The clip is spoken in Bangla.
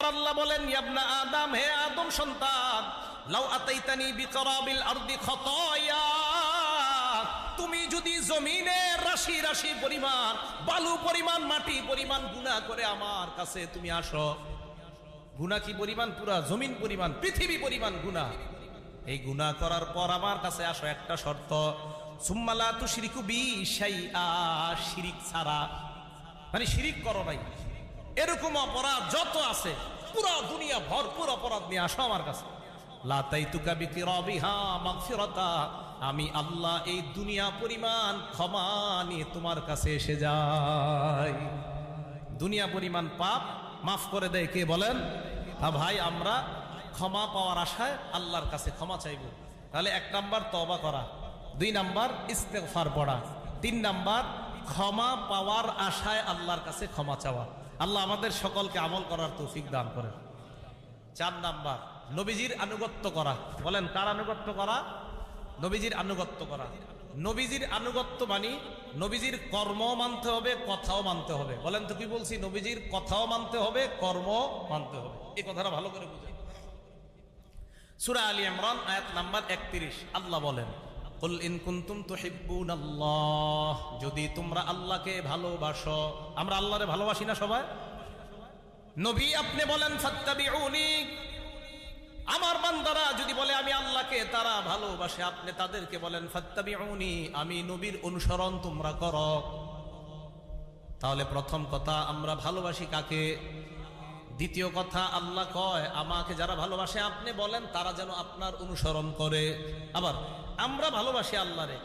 আল্লাহ বলেন ইয়াবনা আদম, হে আদম সন্তান, লাউ আতাইতানি বিকরাবিল আরদি খতায়া। তুমি যদি জমিনের রাশি রাশি পরিমাণ, বালু পরিমাণ, মাটি পরিমাণ গুনাহ করে আমার কাছে তুমি আসো। গুনাহ কি পরিমাণ? পুরা জমিন পরিমাণ, পৃথিবী পরিমাণ গুনাহ। এই গুনাহ করার পর আমার কাছে আসো, একটা শর্ত। সুম্মালা তু শিরিকু বি শাইআ, শিরিক ছাড়া। মানে শিরিক করো নাই এরকম অপরাধ যত আছে, পুরো দুনিয়া ভরপুর অপরাধ নিয়ে আসো আমার কাছে। আমি আল্লাহ এই দুনিয়া পরিমাণ ক্ষমা নিয়ে তোমার কাছে এসে যাই। দুনিয়া পরিমাণ পাপ মাফ করে দেয় কে বলেন? হ্যাঁ ভাই, আমরা ক্ষমা পাওয়ার আশায় আল্লাহর কাছে ক্ষমা চাইব। তাহলে এক নাম্বার তবা করা, দুই নাম্বার ইস্তেফার পড়া, তিন নাম্বার ক্ষমা পাওয়ার আশায় আল্লাহর কাছে ক্ষমা চাওয়া। আল্লাহ আমাদের সকলকে আমল করার তৌফিক দান করেন। চার নাম্বার, নবীজির আনুগত্য করা। বলেন, কার আনুগত্য করা? নবীজির আনুগত্য করা। নবীজির আনুগত্য মানি, নবীজির কর্ম মানতে হবে, কথাও মানতে হবে। বলেন তো কি বলছি? নবীজির কথাও মানতে হবে কর্ম মানতে হবে। এই কথাটা ভালো করে বুঝে সুরা আলী ইমরান, আয়াত নাম্বার একত্রিশ। আল্লাহ বলেন কুল ইন কুনতুম তুহিব্বুন আল্লাহ যদি তোমরা আল্লাহকে ভালোবাসো, আমরা আল্লাহরে ভালোবাসি না সবাই? নবী আপনি বলেন, ফাত্তাবিউনি। আমার বান্দারা যদি বলে, আমি আল্লাহকে তারা ভালোবাসে, আপনি তাদেরকে বলেন, ফাত্তাবিউনি, আমি নবীর অনুসরণ তোমরা করো। তাহলে প্রথম কথা, আমরা ভালোবাসি কাকে? দ্বিতীয় কথা, আল্লাহ কয়, আমাকে যারা ভালোবাসে আপনি বলেন, তারা যেন আপনার অনুসরণ করে। আবার, আমরা ভালোবাসি আল্লাহরে।